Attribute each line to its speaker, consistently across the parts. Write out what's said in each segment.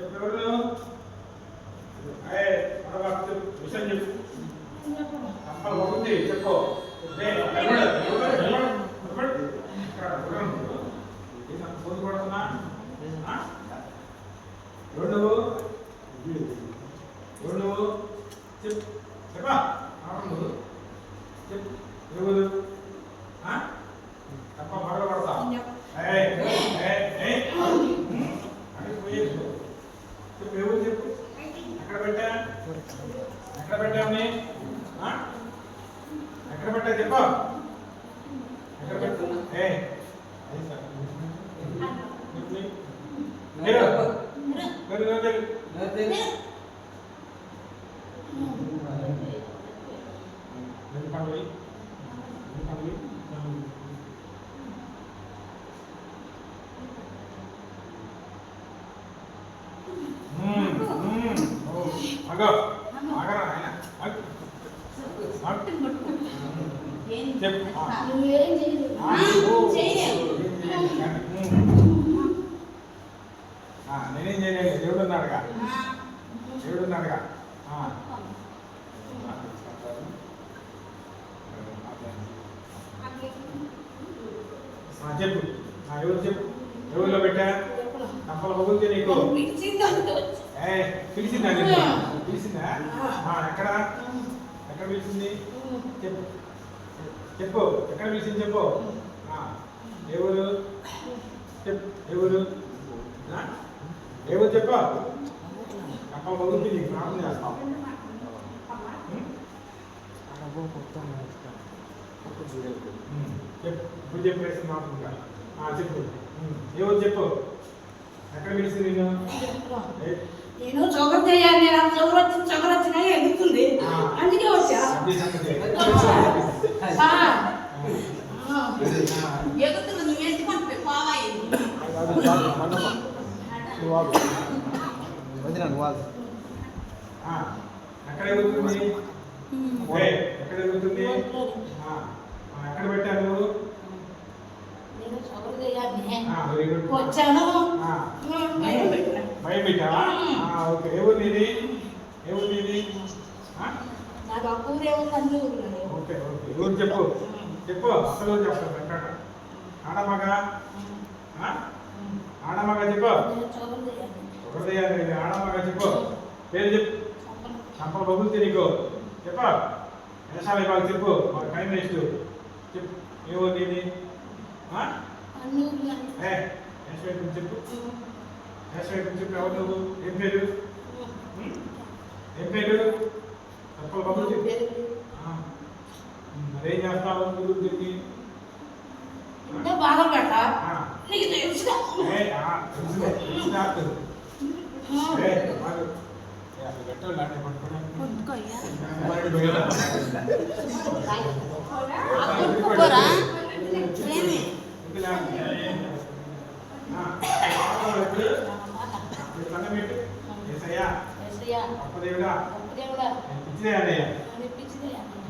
Speaker 1: చెప్పు ఎవరు అయ్యే పడవకు విషయం చెప్పు అప్పలు బాగుంది చెప్పు ఏ, నిలబడు, చెప్పు చెప్పా చెప్పు ఎవరు తప్ప పడతా ఏయ్, ఏయ్, ఏయ్. ఉమ్, అక్కడికి పోయేది. చెప్పు ఎవరు చెప్పు ఎక్కడ పెట్టా ఎక్కడ పెట్టామని ఆ? ఎక్కడ చెప్పు ఎక్కడ పెట్టు ఏ ఏ సార్. చెప్పు. లేరు. లేరు, లేరు, లేరు. లేరు, పండు పోయి. లేరు, పండు పోయి. మ్మ్, మ్మ్. ఓ, ఆగు. ఆగరా నాయన. నేనేం చేయలేదు. దేవుడు ఉన్నాడుగా దేవుడు ఉన్నాడుగా చెప్పు. ఆ, ఎవరు చెప్పు? ఎవరిలో పెట్టా? తప్పల పగులుతే నీకు ఏ పిలిచిందా పిలిచిందా? ఆ, ఎక్కడ? ఎక్కడ పిలిచింది? చెప్పు. చెప్పు ఎక్కడ పిలిచింది చెప్పు? ఎవరు ఎవరు? ఎవరు చెప్పు? తప్పల పగులుతే నీకు ప్రార్థన చేస్తాం. ఇప్పుడు చెప్పేసి మాట్లాడుతా ఆ, చెప్పు. ఎవరు చెప్పు. ఎక్కడ పిలిచింది నేను?
Speaker 2: నేను చొగర చేయాలి నేను అంత చొగర వచ్చింది చొగర వచ్చినా ఎదుగుతుంది
Speaker 1: ఆ.
Speaker 2: అందుకే వచ్చా? ఆ,
Speaker 1: ఎక్కడ ఎగురుతుంది ఏ, ఎక్కడ ఎగురుతుంది ఆ, ఆ, ఎక్కడ నువ్వు.
Speaker 2: వచ్చాను.
Speaker 1: ఆ,
Speaker 2: బయట పెట్టినా
Speaker 1: భయం పెట్టావా? ఆ, ఓకే. ఆ?
Speaker 2: కూర ఏముంది అన్ని ఊరున్నాను
Speaker 1: ఓకే ఓకే. ఎవరు చెప్పు. చెప్పు. అసలు చెప్తాను వెంకట ఆడమగ ఆ? ఆడమగ చెప్పు. హృదయాన్ని ఆడమగ చెప్పు. పేరు చెప్పు. చంపలు బగులుతే నీకు చెప్పా. వేషాలు ఇవ్వాలి చెప్పు. మాకు టైం వేస్ట్ చెప్పు. ఏవో గురించి చెప్పు. గురించి చెప్పు. ఎవరు నువ్వు? ఏం పేరు? ఏం పేరు? చంపలు. ఉం, మరేం చేస్తావు? తిరిగి?
Speaker 2: పెట్ట
Speaker 1: ఆ.
Speaker 2: నీకు
Speaker 1: తెలుసు.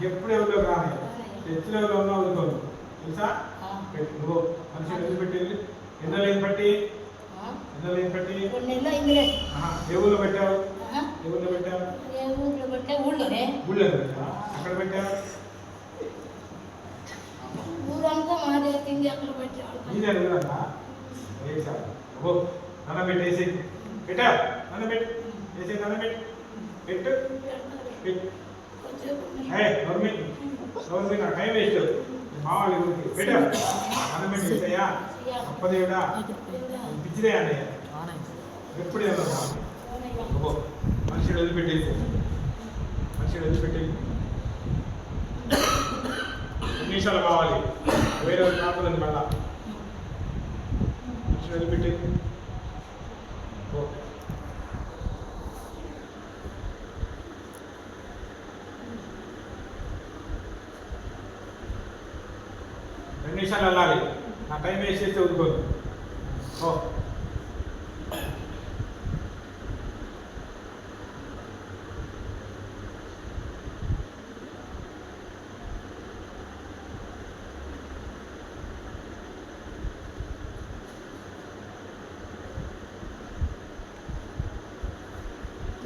Speaker 1: ఎప్పుడు ఎవరిలో రాని తెచ్చిన ఎవరిలో తెలుసా? నువ్వు మనిషి వదిలిపెట్టి వెళ్ళి ఎన్నో లేని బట్టి ఎన్నో బట్టి ఆహా, ఏ ఊళ్ళో పెట్టావు? ఏ ఊళ్ళో పెట్టావు?
Speaker 2: ఊళ్ళోనే.
Speaker 1: ఊళ్ళో పెట్టావా? అక్కడ పెట్టావు?
Speaker 2: ఊరంతా మాదే తిండి అక్కడ పెట్టేవాళ్ళు
Speaker 1: నీదే అడుగుదా ఏ సార్ ఓ నన్ను పెట్టి వేసి పెట్టా? నన్ను పెట్టు. వేసి నన్ను పెట్టు. పెట్టు. పెట్టు. ఏ నా టైం వేస్ట్. మావాలి ఊరికి పెట్టా నన్ను పెట్టి వేసయ్యా అప్పదేవుడా పిచ్చిదే అన్నయ్య ఎప్పుడు ఏమన్నా ఓ మనిషిని వదిలిపెట్టేసి మనిషిని వదిలిపెట్టేసి ఎన్ని నిమిషాలు కావాలి వేరే కాకుండా మళ్ళా మనిషిని వదిలిపెట్టేసి ఓ నిమిషాలు వెళ్ళాలి నా టైం వేస్ట్ చేస్తే ఊరుకోదు. ఓ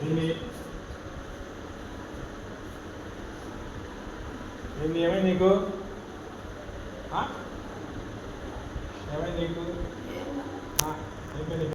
Speaker 1: ఏంది? ఏంది? ఏమైంది నీకు? ఏమైంది నీకు అయిపోయింది